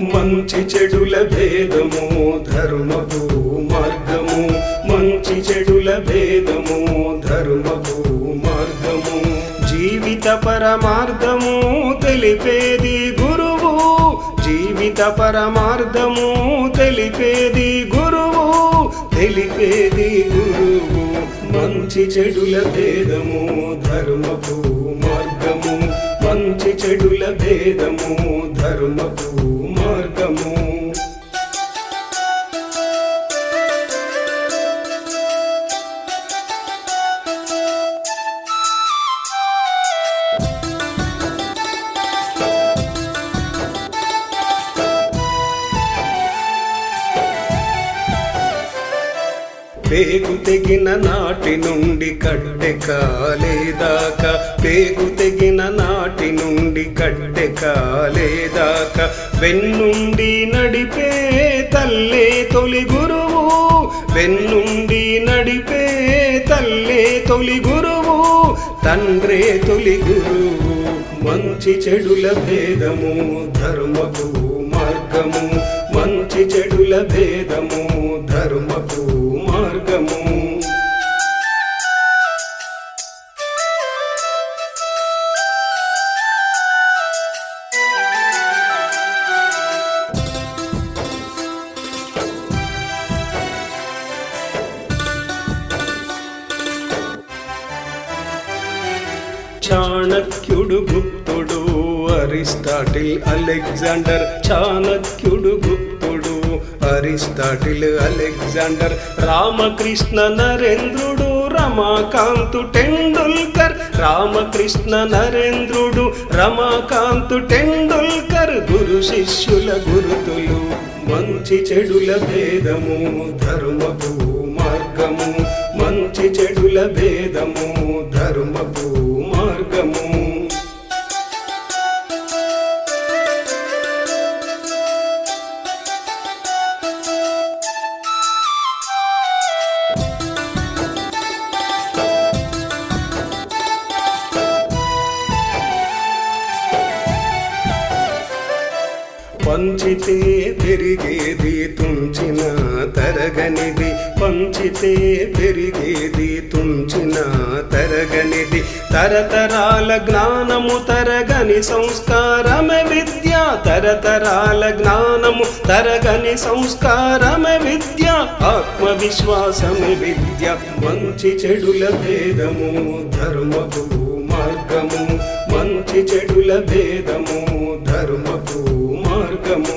మంచి చెడుల భేదము ధర్మపు మార్గము. మంచి చెడుల భేదము ధర్మపు మార్గము. జీవిత పరమార్థము తెలిపేది గురువు. జీవిత పరమార్థము తెలిపేది గురువు. తెలిపేది గురువు. మంచి చెడుల భేదము ధర్మపు మార్గము. మంచి చెడుల భేదము ధర్మపు మార్గము. పేగు తెగిన నాటి నుండి కట్టె కాలేదాకా. పేగు తెగిన నాటి నుండి కట్టె కాలేదాకా. వెన్నుండి నడిపే తల్లే తొలి గురువు. వెన్నుండి నడిపే తల్లే తొలి గురువు. తండ్రే తొలి గురువు. మంచి చెడుల భేదము ధర్మపు మార్గము. మంచి చెడుల భేదము ధర్మపు చాణక్యుడు గుప్తుడు అరిస్టాటిల్ అలెగ్జాండర్ చాణక్యుడు గుప్తుడు అరిస్టాటిల్ అలెగ్జాండర్ రామకృష్ణ నరేంద్రుడు రమాకాంతు టెండూల్కర్ రామకృష్ణ నరేంద్రుడు రమాకాంతు టెండూల్కర్ గురు శిష్యుల గురుతులు మంచి చెడుల భేదము ధర్మపు మార్గము మంచి చెడుల భేదము ధర్మపు పంచితే పెరిగేది తుంచిన తరగనిది. పంచితే పెరిగేది తుంచిన తరగనిది. తరతరాల జ్ఞానము తరగని సంస్కారమే విద్య. తరతరాల జ్ఞానము తరగని సంస్కారమే విద్య. ఆత్మవిశ్వాసమే విద్య. మంచి చెడుల భేదము ధర్మపు మార్గము. మంచి చెడుల భేదము ధర్మపు మార్గము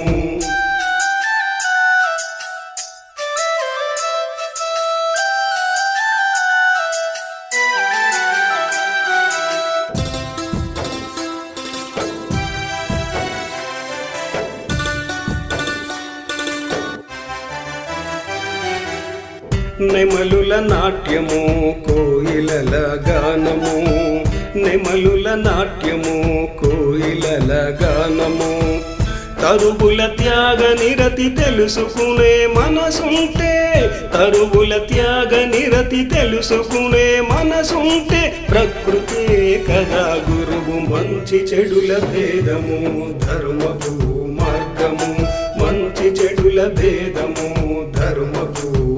నెమలుల నాట్యము కోయిలల గానము. నెమలుల నాట్యము కోయిలల గానము. తరుగుల త్యాగ నిరతి తెలుసుకునే మనసుంటే తరుగుల త్యాగ నిరతి తెలుసుకునే మనసుంటే ప్రకృతే కదా గురువు మంచి చెడుల భేదము ధర్మపు మార్గము. మంచి చెడుల భేదము ధర్మపు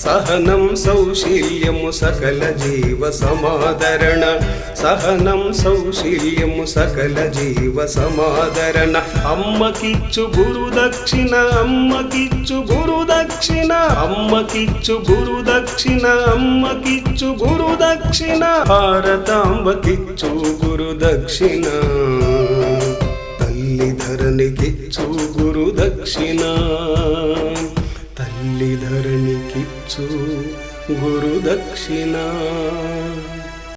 సహనం సౌశీల్యము సకల జీవ సమాదరణ. సహనం సౌశీల్యము సకల జీవ సమాదరణ. అమ్మకిచ్చు గురు దక్షిణ అమ్మకిచ్చు గురు దక్షిణ. అమ్మకిచ్చు గురు దక్షిణ అమ్మకిచ్చు గురు దక్షిణ. భారతాంబకిచ్చు గురు దక్షిణ. తల్లి ధరణికిచ్చు గురు దక్షిణ. తల్లి ధరణికిచ్చు గురు